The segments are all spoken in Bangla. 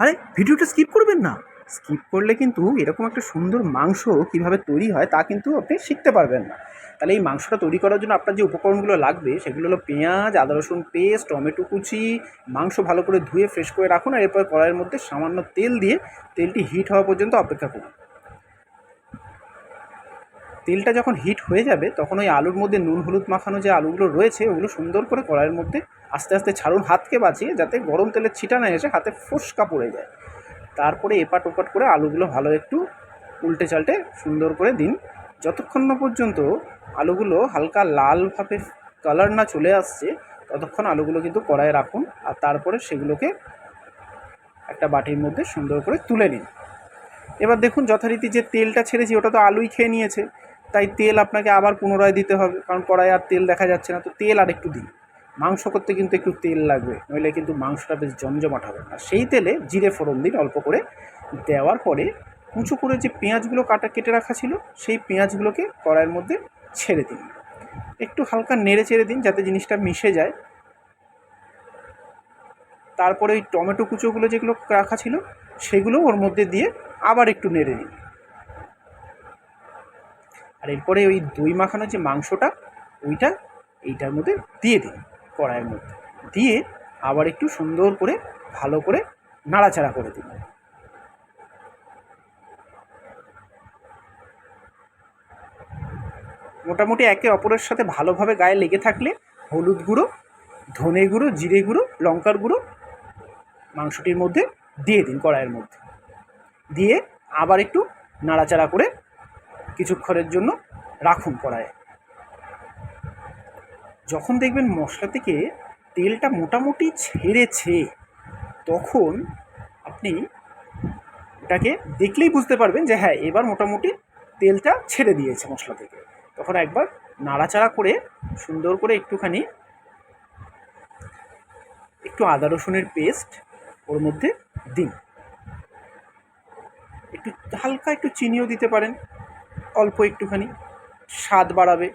আরে, ভিডিওটা স্কিপ করবেন না। স্কিপ করলে কিন্তু এরকম একটা সুন্দর মাংস কীভাবে তৈরি হয় তা কিন্তু আপনি শিখতে পারবেন না। তাহলে এই মাংসটা তৈরি করার জন্য আপনার যে উপকরণগুলো লাগবে, সেগুলো হলো পেঁয়াজ, আদা, রসুন পেস্ট, টমেটো কুচি, মাংস ভালো করে ধুয়ে ফ্রেশ করে রাখুন আর এরপর কড়াইয়ের মধ্যে সামান্য তেল দিয়ে তেলটি হিট হওয়া পর্যন্ত অপেক্ষা করুন। তেলটা যখন হিট হয়ে যাবে, তখন ওই আলুর মধ্যে নুন, হলুদ মাখানো যে আলুগুলো রয়েছে, ওগুলো সুন্দর করে কড়াইয়ের মধ্যে আস্তে আস্তে ছাড়ুন, হাতকে বাঁচিয়ে যাতে গরম তেলের ছিটা না এসে হাতে ফোসকা পড়ে যায়। তারপরে এপাট ওপাট করে আলুগুলো ভালো একটু উল্টে চাল্টে সুন্দর করে দিন। যতক্ষণ না পর্যন্ত আলুগুলো হালকা লালভাবে কালার না চলে আসছে, ততক্ষণ আলুগুলো কিন্তু কড়াইয়ে রাখুন আর তারপরে সেগুলোকে একটা বাটির মধ্যে সুন্দর করে তুলে নিন। এবার দেখুন যথারীতি যে তেলটা ছেড়েছি, ওটা তো আলুই খেয়ে নিয়েছে। তাই তেল আপনাকে আবার পুনরায় দিতে হবে, কারণ কড়াই আর তেল দেখা যাচ্ছে না। তো তেল আর একটু দিন। মাংস করতে কিন্তু একটু তেল লাগবে, নইলে কিন্তু মাংসটা বেশ জমজমাট হবে। আর সেই তেলে জিরে ফোড়ন দিন অল্প করে। দেওয়ার পরে কুচো করে যে পেঁয়াজগুলো কাটা কেটে রাখা ছিল, সেই পেঁয়াজগুলোকে কড়াইয়ের মধ্যে ছেড়ে দিন। একটু হালকা নেড়ে চেড়ে দিন যাতে জিনিসটা মিশে যায়। তারপরে ওই টমেটো কুচোগুলো যেগুলো রাখা ছিল সেগুলো ওর মধ্যে দিয়ে আবার একটু নেড়ে নিন আর এরপরে ওই দই মাখানো যে মাংসটা, ওইটা এইটার মধ্যে দিয়ে দিন কড়াইয়ের মধ্যে। দিয়ে আবার একটু সুন্দর করে, ভালো করে নাড়াচাড়া করে দিন। মোটামুটি একে অপরের সাথে ভালোভাবে গায়ে লেগে থাকলে হলুদ গুঁড়ো, ধনে গুঁড়ো, জিরে গুঁড়ো, লঙ্কার গুঁড়ো মাংসটির মধ্যে দিয়ে দিন কড়াইয়ের মধ্যে। দিয়ে আবার একটু নাড়াচাড়া করে কিছুক্ষণের জন্য রাখুন কড়াইয়ে। যখন দেখবেন মশলা থেকে তেলটা মোটামুটি ছেড়েছে, তখন আপনি এটাকে দেখলেই বুঝতে পারবেন যে হ্যাঁ এবার মোটামুটি তেলটা ছেড়ে দিয়েছে মশলা থেকে। তখন একবার নাড়াচাড়া করে, সুন্দর করে একটুখানি, একটু আদা রসুনের পেস্ট ওর মধ্যে দিন। একটু হালকা একটু চিনিও দিতে পারেন। অল্প একটুখানি স্বাদ বাড়াবে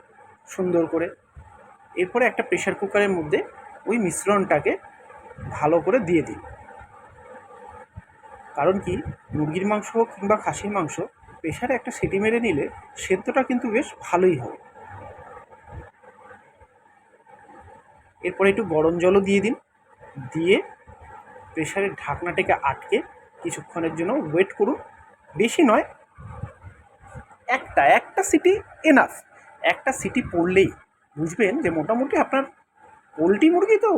সুন্দর করে। এরপরে একটা প্রেশার কুকারের মধ্যে ওই মিশ্রণটাকে ভালো করে দিয়ে দিন। কারণ কি, মুরগির মাংস হোক কিংবা খাসির মাংস প্রেশারে একটা সিটি মেরে নিলে সেদ্ধটা কিন্তু বেশ ভালোই হবে। এরপরে একটু গরম জলও দিয়ে দিন। দিয়ে প্রেশারের ঢাকনাটাকে আটকে কিছুক্ষণের জন্য ওয়েট করুন। বেশি নয় একটা একটা সিটি এনাফ একটা সিটি পড়লেই, বুঝবেন যে মোটামুটি আপনার পোলট্রি মুরগি তো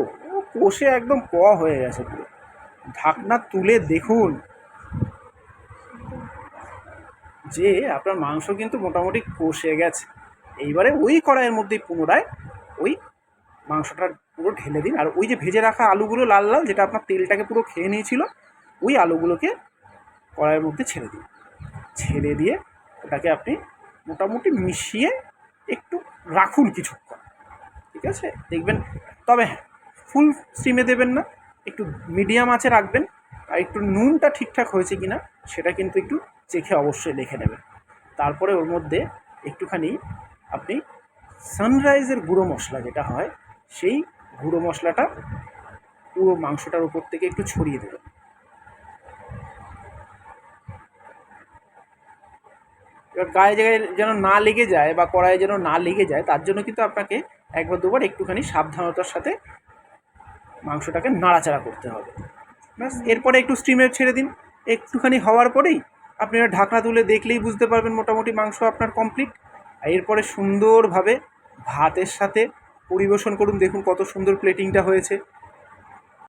কষে একদম কোয়া হয়ে গেছে পুরো। ঢাকনা তুলে দেখুন। যে আপনার মাংস কিন্তু মোটামুটি কষে গেছে। এইবারে ওই কড়াইয়ের মধ্যেই পুনরায় ওই মাংসটা পুরো ঢেলে দিন। আর ওই যে ভেজে রাখা আলুগুলো লাল লাল, যেটা আপনার তেলটাকে পুরো খেয়ে নিয়েছিল, ওই আলুগুলোকে কড়াইয়ের মধ্যে ছেড়ে দিন। ছেড়ে দিয়ে ওটাকে আপনি মোটামুটি মিশিয়ে একটু রাখুন কিছুক্ষণ, ঠিক আছে? দেখবেন, তবে হ্যাঁ ফুল স্টিমে দেবেন না, একটু মিডিয়াম আঁচে রাখবেন, আর একটু নুনটা ঠিকঠাক হয়েছে কি না সেটা কিন্তু একটু চেখে অবশ্যই দেখে নেবেন। তারপরে ওর মধ্যে একটুখানি আপনি সানরাইজের গুঁড়ো মশলা যেটা হয়, সেই গুঁড়ো মশলাটা পুরো মাংসটার উপর থেকে একটু ছড়িয়ে দেবেন। এবার গায়ে জায়গায় যেন না লেগে যায় বা কড়াইয়ে যেন না লেগে যায়, তার জন্য কিন্তু আপনাকে একবার দুবার একটুখানি সাবধানতার সাথে মাংসটাকে নাড়াচাড়া করতে হবে। ব্যাস, এরপরে একটু স্টিমে ছেড়ে দিন। একটুখানি হওয়ার পরেই আপনি ঢাকনা তুলে দেখলেই বুঝতে পারবেন মোটামুটি মাংস আপনার কমপ্লিট আর এরপরে সুন্দরভাবে ভাতের সাথে পরিবেশন করুন। দেখুন কত সুন্দর প্লেটিংটা হয়েছে।